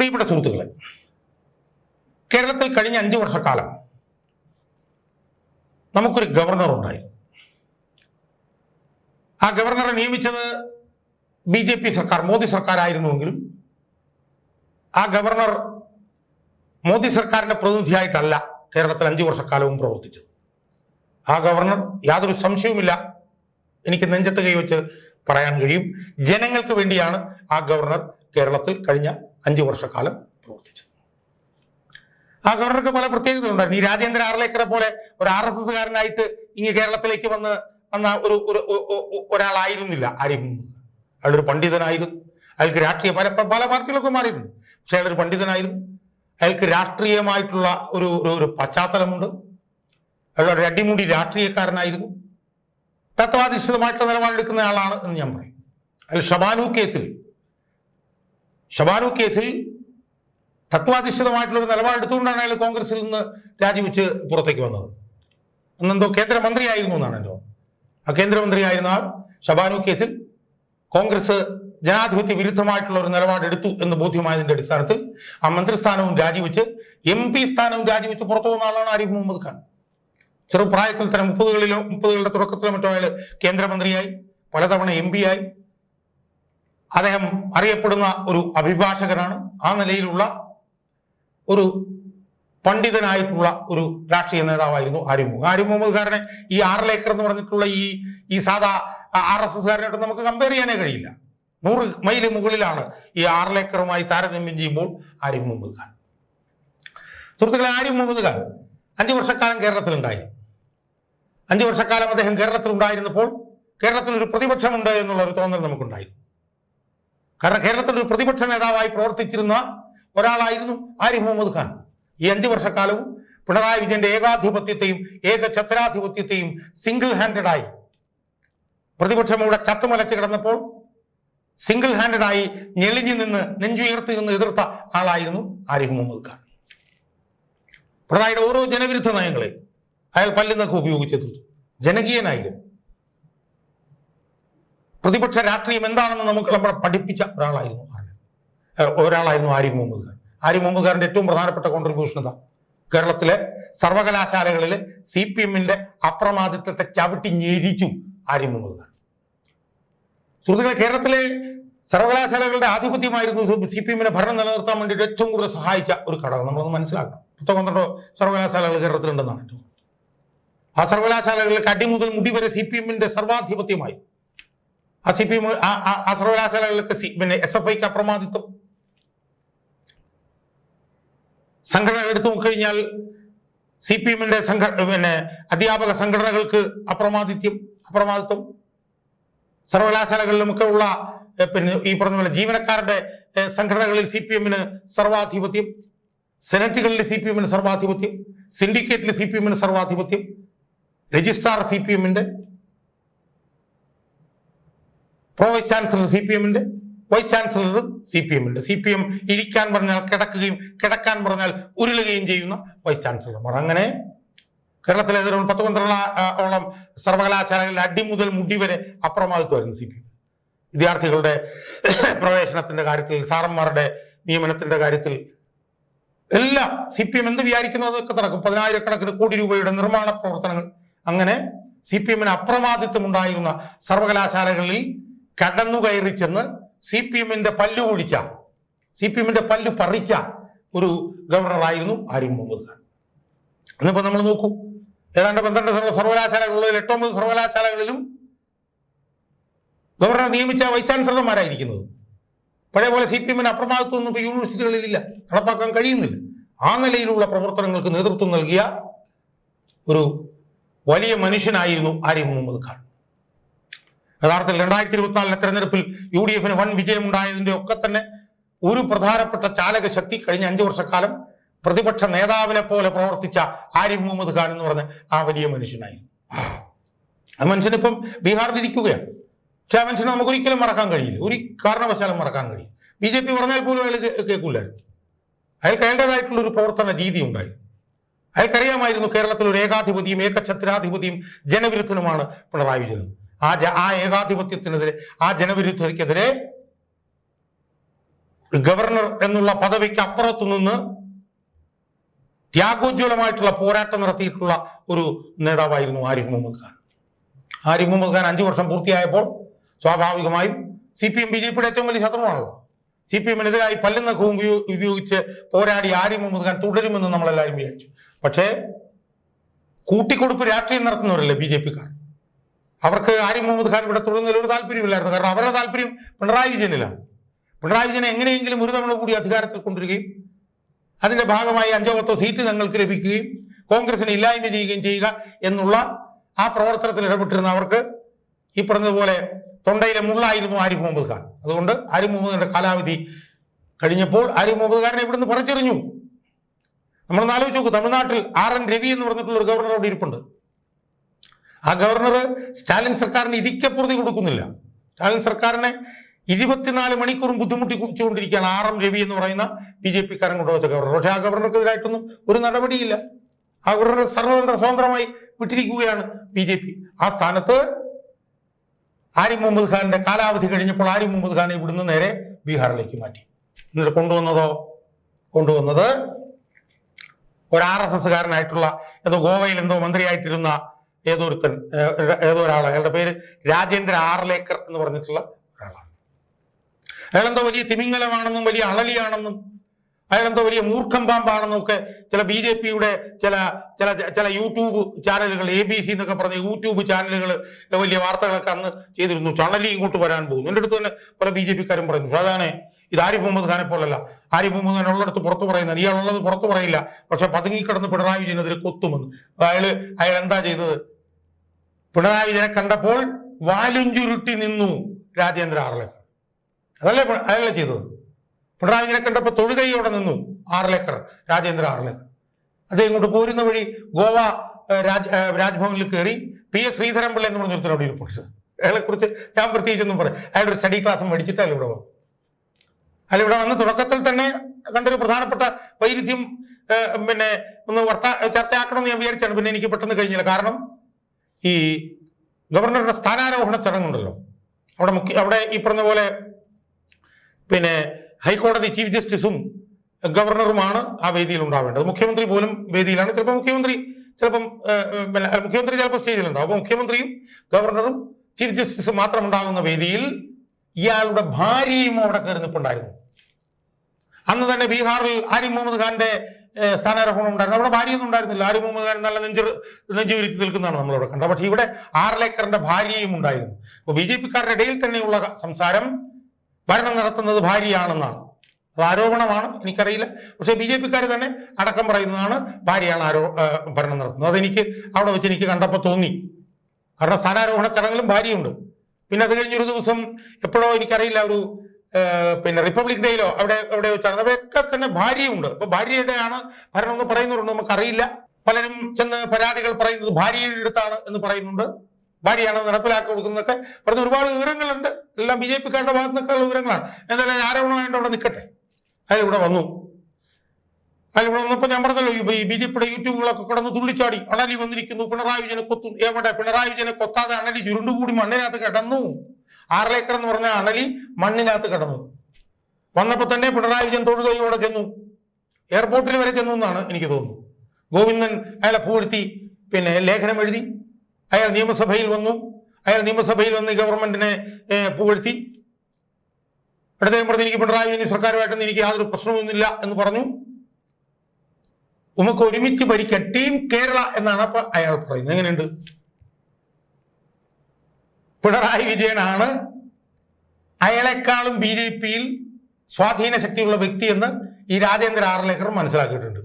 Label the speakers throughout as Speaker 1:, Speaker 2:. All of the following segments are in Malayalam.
Speaker 1: പ്രിയപ്പെട്ട സുഹൃത്തുക്കളെ കേരളത്തിൽ കഴിഞ്ഞ അഞ്ചു വർഷക്കാലം നമുക്കൊരു ഗവർണർ ഉണ്ടായി ആ ഗവർണറെ നിയമിച്ചത് ബി ജെ പി സർക്കാർ മോദി സർക്കാരായിരുന്നുവെങ്കിലും ആ ഗവർണർ മോദി സർക്കാരിന്റെ പ്രതിനിധിയായിട്ടല്ല കേരളത്തിൽ അഞ്ചു വർഷക്കാലവും പ്രവർത്തിച്ചത്. ആ ഗവർണർ യാതൊരു സംശയവുമില്ല. എനിക്ക് നെഞ്ചത്ത് കൈവച്ച് പറയാൻ കഴിയും. ജനങ്ങൾക്ക് വേണ്ടിയാണ് ആ ഗവർണർ കേരളത്തിൽ കഴിഞ്ഞ അഞ്ചു വർഷക്കാലം പ്രവർത്തിച്ചത്. ആ ഗവർണർക്ക് പല പ്രത്യേകതകളുണ്ടായിരുന്നു ഈ രാജേന്ദ്ര ആർലേക്കറെ പോലെ ഒരു ആർ എസ് എസ്സുകാരനായിട്ട് ഇനി കേരളത്തിലേക്ക് വന്ന് വന്ന ഒരു ഒരാളായിരുന്നില്ല ആരും അയാളൊരു പണ്ഡിതനായിരുന്നു. അയാൾക്ക് രാഷ്ട്രീയ പല പല പാർട്ടികളൊക്കെ മാറിയിട്ടുണ്ട് പക്ഷെ അയാളൊരു പണ്ഡിതനായിരുന്നു. അയാൾക്ക് രാഷ്ട്രീയമായിട്ടുള്ള ഒരു ഒരു- പശ്ചാത്തലമുണ്ട്. അയാൾ ഒരു അടിമുടി രാഷ്ട്രീയക്കാരനായിരുന്നു. തത്വാധിഷ്ഠിതമായിട്ടുള്ള നിലപാടെടുക്കുന്ന ആളാണ് എന്ന് ഞാൻ പറയും. അതിൽ ഷബാനു കേസിൽ ഷബാനു കേസിൽ തത്വാധിഷ്ഠിതമായിട്ടുള്ള ഒരു നിലപാടെടുത്തുകൊണ്ടാണ് അയാൾ കോൺഗ്രസിൽ നിന്ന് രാജിവെച്ച് പുറത്തേക്ക് വന്നത്. അന്നെന്തോ കേന്ദ്രമന്ത്രിയായിരുന്നു എന്നാണ് എന്റെ. ആ കേന്ദ്രമന്ത്രിയായിരുന്ന ഷബാനു കേസിൽ കോൺഗ്രസ് ജനാധിപത്യ വിരുദ്ധമായിട്ടുള്ള ഒരു നിലപാടെടുത്തു എന്ന് ബോധ്യമായതിന്റെ അടിസ്ഥാനത്തിൽ ആ മന്ത്രിസ്ഥാനവും രാജിവെച്ച് എം പി സ്ഥാനവും രാജിവെച്ച് പുറത്തു പോകുന്ന ആളാണ് ആരിഫ് മുഹമ്മദ് ഖാൻ. ചെറുപ്രായത്തിൽ തന്നെ മുപ്പതുകളിലോ മുപ്പതുകളുടെ തുടക്കത്തിലോ മറ്റോ അയാൾ കേന്ദ്രമന്ത്രിയായി പലതവണ എം പി ആയി അദ്ദേഹം അറിയപ്പെടുന്ന ഒരു അഭിഭാഷകനാണ്. ആ നിലയിലുള്ള ഒരു പണ്ഡിതനായിട്ടുള്ള ഒരു രാഷ്ട്രീയ നേതാവായിരുന്നു ആരിഫ് മുഹമ്മദ് ആരിഫ് മുഹമ്മദ് ഈ ആറിലേക്കർ എന്ന് പറഞ്ഞിട്ടുള്ള ഈ ഈ സാധാ ആർ എസ് എസ്കാരനായിട്ട് നമുക്ക് കമ്പയർ ചെയ്യാനേ കഴിയില്ല. നൂറ് മൈൽ മുകളിലാണ് ഈ ആറ് ലേക്കറുമായി താരതമ്യം ചെയ്യുമ്പോൾ ആരിഫ് മുഹമ്മദ് ഖാൻ സുഹൃത്തുക്കളെ ആരിഫ് മുഹമ്മദ് ഖാൻ അഞ്ചു വർഷക്കാലം കേരളത്തിലുണ്ടായിരുന്നു അഞ്ചു വർഷക്കാലം അദ്ദേഹം കേരളത്തിൽ ഉണ്ടായിരുന്നപ്പോൾ കേരളത്തിൽ ഒരു പ്രതിപക്ഷമുണ്ട് എന്നുള്ള ഒരു തോന്നൽ നമുക്കുണ്ടായിരുന്നു. കാരണം കേരളത്തിൽ ഒരു പ്രതിപക്ഷ നേതാവായി പ്രവർത്തിച്ചിരുന്ന ഒരാളായിരുന്നു ആരിഫ് മുഹമ്മദ് ഖാൻ. ഈ അഞ്ചു വർഷക്കാലവും പിണറായി വിജയന്റെ ഏകാധിപത്യത്തെയും ഏകഛത്രാധിപത്യത്തെയും സിംഗിൾ ഹാൻഡഡായി പ്രതിപക്ഷം ഇവിടെ ചത്തുമലച്ച് കിടന്നപ്പോൾ സിംഗിൾ ഹാൻഡഡായി ഞെളിഞ്ഞു നിന്ന് നെഞ്ചുയർത്തി നിന്ന് എതിർത്ത ആളായിരുന്നു ആരിഫ് മുഹമ്മദ് ഖാൻ. പിണറായിയുടെ ഓരോ ജനവിരുദ്ധ നയങ്ങളെ അയാൾ പല്ലുന്നൊക്കെ ഉപയോഗിച്ച് തീർത്തു ജനകീയനായിരുന്നു. പ്രതിപക്ഷ രാഷ്ട്രീയം എന്താണെന്ന് നമുക്ക് നമ്മളെ പഠിപ്പിച്ച ഒരാളായിരുന്നു. ഒരാളായിരുന്നു ആരിഫ് മുഹമ്മദ് ഖാൻ. ആരിഫ് ഏറ്റവും പ്രധാനപ്പെട്ട കോൺട്രിബ്യൂഷൻ എന്താ? കേരളത്തിലെ സർവകലാശാലകളിൽ സി പി എമ്മിന്റെ അപ്രമാദിത്വത്തെ ചവിട്ടി ഞെരിച്ചു ആരിഫ് മുഹമ്മദ് സുഹൃത്തുക്കളെ കേരളത്തിലെ സർവകലാശാലകളുടെ ആധിപത്യമായിരുന്നു സി പി എമ്മിനെ ഭരണം നിലനിർത്താൻ വേണ്ടിയിട്ട് ഏറ്റവും കൂടുതൽ സഹായിച്ച ഒരു ഘടകം. നമ്മളൊന്ന് മനസ്സിലാക്കണം. പത്തോ സർവകലാശാലകൾ കേരളത്തിലുണ്ടെന്നാണ് എന്റെ. ആ സർവകലാശാലകളിൽ കടി മുതൽ മുടി വരെ സി പി എമ്മിന്റെ സർവാധിപത്യമായി. ആ സി പി എം ആ സർവകലാശാലകളിലൊക്കെ പിന്നെ എസ് എഫ് ഐക്ക് അപ്രമാദിത്വം. സംഘടനകൾ എടുത്തു നോക്കിക്കഴിഞ്ഞാൽ സി പി എമ്മിന്റെ സംഘ പിന്നെ അധ്യാപക സംഘടനകൾക്ക് അപ്രമാദിത്യം അപ്രമാദിത്വം. സർവകലാശാലകളിലുമൊക്കെ ഉള്ള പിന്നെ ഈ പറഞ്ഞ പോലെ ജീവനക്കാരുടെ സംഘടനകളിൽ സി പി എമ്മിന് സർവാധിപത്യം. സെനറ്റുകളിൽ സി പി എമ്മിന് സർവാധിപത്യം. സിൻഡിക്കേറ്റിൽ സി പി എമ്മിന് സർവാധിപത്യം. രജിസ്ട്രാർ സി പി എമ്മിന്റെ? Pro vice chancellor C P എമ്മിന്റെ? വൈസ് ചാൻസലർ സി പി എമ്മിന്റെ. സി പി എം ഇരിക്കാൻ പറഞ്ഞാൽ കിടക്കുകയും കിടക്കാൻ പറഞ്ഞാൽ ഉരുളുകയും ചെയ്യുന്ന വൈസ് ചാൻസലർമാർ. അങ്ങനെ കേരളത്തിലെ ഏതൊരു പത്ത് പന്ത്രണ്ട് ഓളം സർവകലാശാലകളിൽ അടി മുതൽ മുടി വരെ അപ്രമാദിത്വമായിരുന്നു സി പി എം. വിദ്യാർത്ഥികളുടെ പ്രവേശനത്തിന്റെ കാര്യത്തിൽ സാറന്മാരുടെ നിയമനത്തിന്റെ കാര്യത്തിൽ എല്ലാം സി പി എം എന്ത് വിചാരിക്കുന്നതൊക്കെ നടക്കും. പതിനായിരക്കണക്കിന് കോടി രൂപയുടെ നിർമ്മാണ പ്രവർത്തനങ്ങൾ അങ്ങനെ സി പി എമ്മിന് അപ്രമാദിത്വം ഉണ്ടായിരുന്ന സർവകലാശാലകളിൽ കടന്നുകയറി ചെന്ന് സി പി എമ്മിന്റെ പല്ലു കുഴിച്ച സി പി എമ്മിന്റെ പല്ലു പറിച്ച ഒരു ഗവർണറായിരുന്നു ആരിഫ് മുഹമ്മദ് ഖാൻ. ഇന്നിപ്പോ നമ്മൾ നോക്കൂ ഏതാണ്ട് പന്ത്രണ്ട് സർവ സർവകലാശാലകളിൽ എട്ടൊമ്പത് സർവകലാശാലകളിലും ഗവർണർ നിയമിച്ച വൈസ് ചാൻസലർമാരായിരിക്കുന്നത്. പഴയ പോലെ സി പി എമ്മിന് അപ്രമാദിത്വം ഒന്നും ഇപ്പോൾ യൂണിവേഴ്സിറ്റികളിലില്ല നടപ്പാക്കാൻ കഴിയുന്നില്ല. ആ നിലയിലുള്ള പ്രവർത്തനങ്ങൾക്ക് നേതൃത്വം നൽകിയ ഒരു വലിയ മനുഷ്യനായിരുന്നു ആരിഫ് മുഹമ്മദ് ഖാൻ. യഥാർത്ഥത്തിൽ രണ്ടായിരത്തി ഇരുപത്തിനാലിലെ തെരഞ്ഞെടുപ്പിൽ യു ഡി എഫിന് വൻ വിജയമുണ്ടായതിന്റെ ഒക്കെ തന്നെ ഒരു പ്രധാനപ്പെട്ട ചാലക ശക്തി കഴിഞ്ഞ അഞ്ചു വർഷക്കാലം പ്രതിപക്ഷ നേതാവിനെ പോലെ പ്രവർത്തിച്ച ആരിഫ് മുഹമ്മദ് ഖാൻ എന്ന് പറഞ്ഞ ആ വലിയ മനുഷ്യനായിരുന്നു. ആ മനുഷ്യനിപ്പം ബീഹാറിൽ ഇരിക്കുകയാണ് പക്ഷെ ആ മനുഷ്യനെ നമുക്ക് ഒരിക്കലും മറക്കാൻ കഴിയില്ല. ഒരു കാരണവശാലും മറക്കാൻ കഴിയില്ല. ബി ജെ പി പറഞ്ഞാൽ പോലും അയാൾ കേൾക്കില്ലായിരുന്നു അയാൾക്ക് അയാളുടേതായിട്ടുള്ള ഒരു പ്രവർത്തന രീതി ഉണ്ടായിരുന്നു. അയാൾക്കറിയാമായിരുന്നു കേരളത്തിൽ ഒരു ഏകാധിപതിയും ഏകഛത്രാധിപതിയും ജനവിരുദ്ധനുമാണ് പിണറായി വിജയൻ. ആ ആ ഏകാധിപത്യത്തിനെതിരെ ആ ജനവിരുദ്ധതയ്ക്കെതിരെ ഗവർണർ എന്നുള്ള പദവിക്ക് അപ്പുറത്തു നിന്ന് ത്യാഗോജ്വലമായിട്ടുള്ള പോരാട്ടം നടത്തിയിട്ടുള്ള ഒരു നേതാവായിരുന്നു ആരിഫ് മുഹമ്മദ് ഖാൻ. ആരിഫ് മുഹമ്മദ് ഖാൻ അഞ്ചു വർഷം പൂർത്തിയായപ്പോൾ സ്വാഭാവികമായും C P M B J പിയുടെ ഏറ്റവും വലിയ ശത്രുവാണല്ലോ. സി പി എമ്മിനെതിരായി പല്ലുന്നഖവും ഉപയോഗിച്ച് പോരാടി ആരിഫ് മുഹമ്മദ് ഖാൻ തുടരുമെന്ന് നമ്മളെല്ലാവരും വിചാരിച്ചു. പക്ഷേ കൂട്ടിക്കൊടുപ്പ് രാഷ്ട്രീയം നടത്തുന്നവരല്ലേ ബി ജെ പിക്കാർ? അവർക്ക് ആരിഫ് മുഹമ്മദ് ഖാൻ ഇവിടെ തുടരുന്നതിൽ ഒരു താല്പര്യമില്ലായിരുന്നു. കാരണം അവരുടെ താല്പര്യം പിണറായി വിജയനിലാണ്. പിണറായി വിജയനെ എങ്ങനെയെങ്കിലും ഒരു തവണ കൂടി അധികാരത്തിൽ കൊണ്ടുവരികയും അതിന്റെ ഭാഗമായി അഞ്ചോ പത്തോ സീറ്റ് തങ്ങൾക്ക് ലഭിക്കുകയും കോൺഗ്രസിനെ ഇല്ലായ്മ ചെയ്യുകയും ചെയ്യുക എന്നുള്ള ആ പ്രവർത്തനത്തിൽ ഇടപെട്ടിരുന്ന അവർക്ക് ഈ പറഞ്ഞതുപോലെ തൊണ്ടയിലെ മുള്ളായിരുന്നു ആരിഫ് മുഹമ്മദ് ഖാൻ. അതുകൊണ്ട് ആരിഫ് മുഹമ്മദിന്റെ കാലാവധി കഴിഞ്ഞപ്പോൾ ആരിഫ് മുഹമ്മദ് ഖാനെ ഇവിടുന്ന് പറിച്ചെറിഞ്ഞു? നമ്മളൊന്ന് ആലോചിച്ച് നോക്കൂ തമിഴ്നാട്ടിൽ ആർ എൻ രവി എന്ന് പറഞ്ഞിട്ടുള്ള ഒരു ഗവർണർ അവിടെ ഇരിപ്പുണ്ട്. ആ ഗവർണർ സ്റ്റാലിൻ സർക്കാരിന് ഇരിക്കപ്പുറതി കൊടുക്കുന്നില്ല. സ്റ്റാലിൻ സർക്കാരിനെ ഇരുപത്തിനാല് മണിക്കൂറും ബുദ്ധിമുട്ടിച്ചുകൊണ്ടിരിക്കുകയാണ് ആർ എം രവി എന്ന് പറയുന്ന ബി ജെ പിക്കാരൻ കൊണ്ടുവച്ച ഗവർണർ പക്ഷേ ആ ഗവർണർക്കെതിരായിട്ടൊന്നും ഒരു നടപടിയില്ല. ആ ഗവർണർ സർവതന്ത്ര സ്വതന്ത്രമായി വിട്ടിരിക്കുകയാണ് ബി ജെ പി. ആ സ്ഥാനത്ത് ആരിഫ് മുഹമ്മദ് ഖാന്റെ കാലാവധി കഴിഞ്ഞപ്പോൾ ആരിഫ് മുഹമ്മദ് ഖാനെ ഇവിടുന്ന് നേരെ ബീഹാറിലേക്ക് മാറ്റി. എന്നിട്ട് കൊണ്ടുവന്നതോ? കൊണ്ടുവന്നത് ഒരു ആർ എസ് എസ്സുകാരനായിട്ടുള്ള ഏതോ ഗോവയിൽ എന്തോ മന്ത്രിയായിട്ടിരുന്ന ഏതോ ഒരുത്തൻ ഏതോ ഒരാൾ അയാളുടെ പേര് രാജേന്ദ്ര ആർലേക്കർ എന്ന് പറഞ്ഞിട്ടുള്ള ഒരാളാണ്. അയാളെന്തോ വലിയ തിമിംഗലമാണെന്നും വലിയ അളലിയാണെന്നും അയാളെന്തോ വലിയ മൂർഖം പാമ്പാണെന്നും ഒക്കെ ചില ബി ജെ പിയുടെ ചില ചില ചില യൂട്യൂബ് ചാനലുകൾ എ ബി സി എന്നൊക്കെ പറഞ്ഞ യൂട്യൂബ് ചാനലുകൾ വലിയ വാർത്തകളൊക്കെ അന്ന് ചെയ്തിരുന്നു. ചണലി ഇങ്ങോട്ട് വരാൻ പോകുന്നു. എന്റെ അടുത്ത് തന്നെ പല ബി ജെ പിക്കാരും പറയുന്നു. അതാണ് ഇത് ആരിഫ് മുഹമ്മദ് ഖാനെ പോലല്ല. ആരിഫ് മുഹമ്മദ് ഉള്ളിടത്ത് പുറത്തു പറയുന്നത്. ഇയാളുള്ളത് പുറത്തു പറയില്ല. പക്ഷെ പതുങ്ങിക്കിടന്ന് പിണറായി വിജയനെതിരെ കൊത്തുമെന്ന്. അയാൾ അയാൾ എന്താ ചെയ്തത്? പിണറായി വിജയനെ കണ്ടപ്പോൾ വാലുഞ്ചുരുട്ടി നിന്നു രാജേന്ദ്ര ആറലേക്കർ. അതല്ലേ അയാളല്ലേ ചെയ്തത്? പിണറായി വിജയനെ കണ്ടപ്പോൾ തൊഴുകൈയോടെ നിന്നു ആറലേക്കർ രാജേന്ദ്ര ആറലേക്കർ. അദ്ദേഹം ഇങ്ങോട്ട് പോരുന്ന വഴി ഗോവ രാജ് രാജ്ഭവനിൽ കയറി പി എസ് ശ്രീധരൻപിള്ള എന്ന് പറഞ്ഞ ഒരുത്തനോട് ഇരിപ്പുണ്ട് അയാളെ കുറിച്ച് ഞാൻ പ്രത്യേകിച്ചൊന്നും പറയാം അയാളുടെ ഒരു സ്റ്റഡി ക്ലാസ് മേടിച്ചിട്ട് അയാൾ ഇവിടെ വന്നു അയാൾ ഇവിടെ വന്ന് തുടക്കത്തിൽ തന്നെ കണ്ടൊരു പ്രധാനപ്പെട്ട വൈരുദ്ധ്യം പിന്നെ ഒന്ന് വർത്താ ചർച്ചയാക്കണമെന്ന് ഞാൻ വിചാരിച്ചാണ്. പിന്നെ എനിക്ക് പെട്ടെന്ന് കഴിഞ്ഞില്ല. കാരണം ഈ ഗവർണറുടെ സ്ഥാനാരോഹണ ചടങ്ങുണ്ടല്ലോ. അവിടെ മുഖ്യ അവിടെ ഈ പറഞ്ഞ പോലെ പിന്നെ ഹൈക്കോടതി ചീഫ് ജസ്റ്റിസും ഗവർണറുമാണ് ആ വേദിയിൽ ഉണ്ടാവേണ്ടത്. മുഖ്യമന്ത്രി പോലും വേദിയിലാണ്. ചിലപ്പോൾ മുഖ്യമന്ത്രി ചിലപ്പം മുഖ്യമന്ത്രി ചിലപ്പോൾ സ്റ്റേജിലുണ്ടാവും. അപ്പോൾ മുഖ്യമന്ത്രിയും ഗവർണറും ചീഫ് ജസ്റ്റിസും മാത്രം ഉണ്ടാകുന്ന വേദിയിൽ ഇയാളുടെ ഭാര്യയും അവിടെ കയറി നിൽപ്പുണ്ടായിരുന്നു അന്ന് തന്നെ ബീഹാറിൽ ആരിഫ് മുഹമ്മദ് ഖാന്റെ സ്ഥാനാരോഹണം ഉണ്ടായിരുന്നു. അവിടെ ഭാര്യയൊന്നും ഉണ്ടായിരുന്നില്ല. ആരിഫ് മുഹമ്മദ് ഖാൻ നല്ല നെഞ്ചു നെഞ്ചു വിരിച്ച് നിൽക്കുന്നതാണ് നമ്മളവിടെ കണ്ടത്. പക്ഷേ ഇവിടെ ആർലേക്കറിന്റെ ഭാര്യയും ഉണ്ടായിരുന്നു. അപ്പോൾ ബി ജെ പിക്കാരുടെ ഇടയിൽ തന്നെയുള്ള സംസാരം ഭരണം നടത്തുന്നത് ഭാര്യയാണെന്നാണ്. അത് ആരോപണമാണ് എനിക്കറിയില്ല. പക്ഷേ ബി ജെ പിക്കാർ തന്നെ അടക്കം പറയുന്നതാണ് ഭാര്യയാണ് ആരോ ഭരണം നടത്തുന്നത്. അതെനിക്ക് അവിടെ വെച്ച് എനിക്ക് കണ്ടപ്പോൾ തോന്നി. കാരണം സ്ഥാനാരോഹണ ചടങ്ങിലും ഭാര്യയുണ്ട്. പിന്നെ അത് കഴിഞ്ഞൊരു ദിവസം എപ്പോഴോ എനിക്കറിയില്ല ഒരു പിന്നെ റിപ്പബ്ലിക് ഡേയിലോ അവിടെ എവിടെ വെച്ചാണ്. അവിടെയൊക്കെ തന്നെ ഭാര്യയുണ്ട്. അപ്പൊ ഭാര്യയുടെ ആണ് ഭരണം എന്ന് പറയുന്നവരുണ്ട് നമുക്കറിയില്ല. പലരും ചെന്ന് പരാതികൾ പറയുന്നത് ഭാര്യയുടെ അടുത്താണ് എന്ന് പറയുന്നുണ്ട്. ഭാര്യയാണ് നടപ്പിലാക്കി കൊടുക്കുന്നതൊക്കെ. പറഞ്ഞ ഒരുപാട് വിവരങ്ങളുണ്ട്. എല്ലാം ബി ജെ പിക്കാരുടെ ഭാഗത്തു നിന്നൊക്കെയുള്ള വിവരങ്ങളാണ്. എന്തായാലും ആരോപണമായിട്ട് അവിടെ നിൽക്കട്ടെ അയാൾ ഇവിടെ വന്നു. ഇവിടെ വന്നപ്പോൾ ഞാൻ പറഞ്ഞല്ലോ ഈ ബി ജെ പിയുടെ യൂട്യൂബുകളൊക്കെ കിടന്ന് തുള്ളിച്ചാടി. അണലി വന്നിരിക്കുന്നു. പിണറായി വിജയനെ കൊത്തു. എവിടെ പിണറായി വിജയനെ കൊത്താതെ അണലി ചുരുണ്ടുകൂടി മണ്ണിനകത്ത് കിടന്നു. ആറിലേക്കർ എന്ന് പറഞ്ഞ അണലി മണ്ണിനകത്ത് കിടന്നു. വന്നപ്പോൾ തന്നെ പിണറായി വിജയൻ തൊഴുകയോടെ ചെന്നു. എയർപോർട്ടിൽ വരെ ചെന്നു എന്നാണ് എനിക്ക് തോന്നുന്നു ഗോവിന്ദൻ അയാളെ പൂഴ്ത്തി പിന്നെ ലേഖനം എഴുതി അയാൾ നിയമസഭയിൽ വന്നു. അയാൾ നിയമസഭയിൽ വന്ന് ഗവൺമെന്റിനെ പൂഴ്ത്തി ഇടദ്ദേഹം പറഞ്ഞു എനിക്ക് പിണറായി വിജയൻ സർക്കാരുമായിട്ടൊന്നും എനിക്ക് യാതൊരു പ്രശ്നമൊന്നുമില്ല എന്ന് പറഞ്ഞു. നമുക്ക് ഒരുമിച്ച് ഭരിക്കാം ടീം കേരള എന്നാണ് അപ്പൊ അയാൾ പറയുന്നത്. എങ്ങനെയുണ്ട്? പിണറായി വിജയനാണ്. അയാളെക്കാളും ബി ജെ പിയിൽ സ്വാധീന ശക്തിയുള്ള വ്യക്തിയെന്ന് ഈ രാജേന്ദ്ര ആർലേക്കർ മനസ്സിലാക്കിയിട്ടുണ്ട്.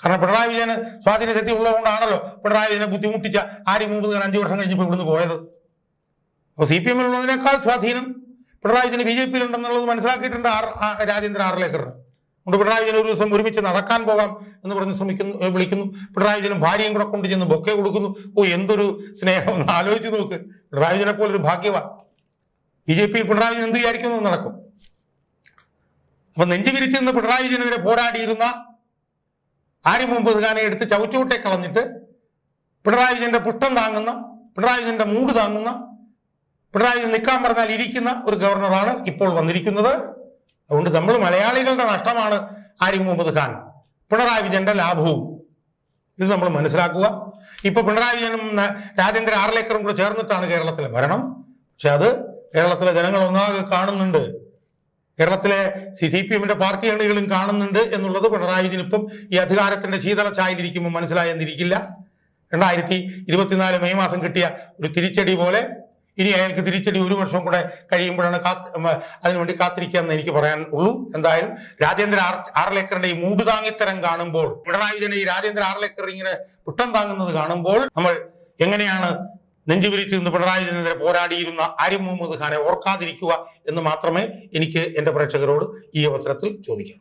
Speaker 1: കാരണം പിണറായി വിജയന് സ്വാധീന ശക്തി ഉള്ളതുകൊണ്ടാണല്ലോ പിണറായി വിജയനെ ബുദ്ധിമുട്ടിച്ച ആര് മുമ്പ് അഞ്ചു വർഷം കഴിഞ്ഞപ്പോൾ ഇവിടുന്ന് പോയത്. അപ്പോൾ സി പി എമ്മിലുള്ളതിനേക്കാൾ സ്വാധീനം പിണറായി വിജയന് ബി ജെ പിയിൽ ഉണ്ടെന്നുള്ളത് മനസ്സിലാക്കിയിട്ടുണ്ട് ആർ രാജേന്ദ്ര ആർലേക്കറിന് അതുകൊണ്ട് പിണറായി വിജയൻ ഒരു ദിവസം ഒരുമിച്ച് നടക്കാൻ പോകാം എന്ന് പറഞ്ഞ് ശ്രമിക്കുന്നു വിളിക്കുന്നു. പിണറായി വിജയനും ഭാര്യയും കൂടെ കൊണ്ട് ചെന്ന് ബൊക്കെ കൊടുക്കുന്നു. ഓ എന്തൊരു സ്നേഹം. എന്ന് ആലോചിച്ച് നോക്ക്. പിണറായി വിജയനെ പോലെ ഒരു ഭാഗ്യവാൻ ബി ജെ പിയിൽ പിണറായി വിജയൻ എന്ത് വിചാരിക്കുന്നു? നടക്കും. അപ്പൊ നെഞ്ചു വിരിച്ച് നിന്ന് പിണറായി വിജയനെതിരെ പോരാടിയിരുന്ന ആര്യ മുമ്പ് ഖാനെ എടുത്ത് ചവിറ്റോട്ടെ കളഞ്ഞിട്ട് പിണറായി വിജയന്റെ പുഷ്ടം താങ്ങുന്ന പിണറായി വിജയന്റെ മൂട് താങ്ങുന്ന പിണറായി നിൽക്കാൻ പറഞ്ഞാൽ ഇരിക്കുന്ന ഒരു ഗവർണറാണ് ഇപ്പോൾ വന്നിരിക്കുന്നത്. അതുകൊണ്ട് നമ്മൾ മലയാളികളുടെ നഷ്ടമാണ് ആരി മുഹമ്മദ് ഖാൻ. പിണറായി വിജയന്റെ ലാഭവും. ഇത് നമ്മൾ മനസ്സിലാക്കുക. ഇപ്പൊ പിണറായി വിജയനും രാജേന്ദ്ര ആർലേക്കറും കൂടെ ചേർന്നിട്ടാണ് കേരളത്തിലെ ഭരണം. പക്ഷെ അത് കേരളത്തിലെ ജനങ്ങൾ ഒന്നാകെ കാണുന്നുണ്ട്. കേരളത്തിലെ സി സി പി എമ്മിന്റെ പാർട്ടി അണികളും കാണുന്നുണ്ട് എന്നുള്ളത് പിണറായി വിജയൻ ഇപ്പം ഈ അധികാരത്തിന്റെ ശീതള ചായയിലിരിക്കുമ്പോൾ മനസ്സിലായെന്നിരിക്കില്ല. രണ്ടായിരത്തി ഇരുപത്തിനാല് മെയ് മാസം കിട്ടിയ ഒരു തിരിച്ചടി പോലെ ഇനി അയാൾക്ക് തിരിച്ചടി ഒരു വർഷം കൂടെ കഴിയുമ്പോഴാണ് കാത്ത് അതിനുവേണ്ടി കാത്തിരിക്കുക എന്ന് എനിക്ക് പറയാൻ ഉള്ളൂ. എന്തായാലും രാജേന്ദ്ര ആർ ആർലേക്കറിന്റെ ഈ മൂടുതാങ്ങിത്തരം കാണുമ്പോൾ പിണറായി ഈ രാജേന്ദ്ര ആർലേക്കർ ഇങ്ങനെ കുട്ടം താങ്ങുന്നത് കാണുമ്പോൾ നമ്മൾ എങ്ങനെയാണ് നെഞ്ചു വിരിച്ച് നിന്ന് പിണറായി വിജയനെതിരെ പോരാടിയിരുന്ന ആര്യ മുഹമ്മദ് ഖാനെ ഓർക്കാതിരിക്കുക എന്ന് മാത്രമേ എനിക്ക് എന്റെ പ്രേക്ഷകരോട് ഈ അവസരത്തിൽ ചോദിക്കാവൂ.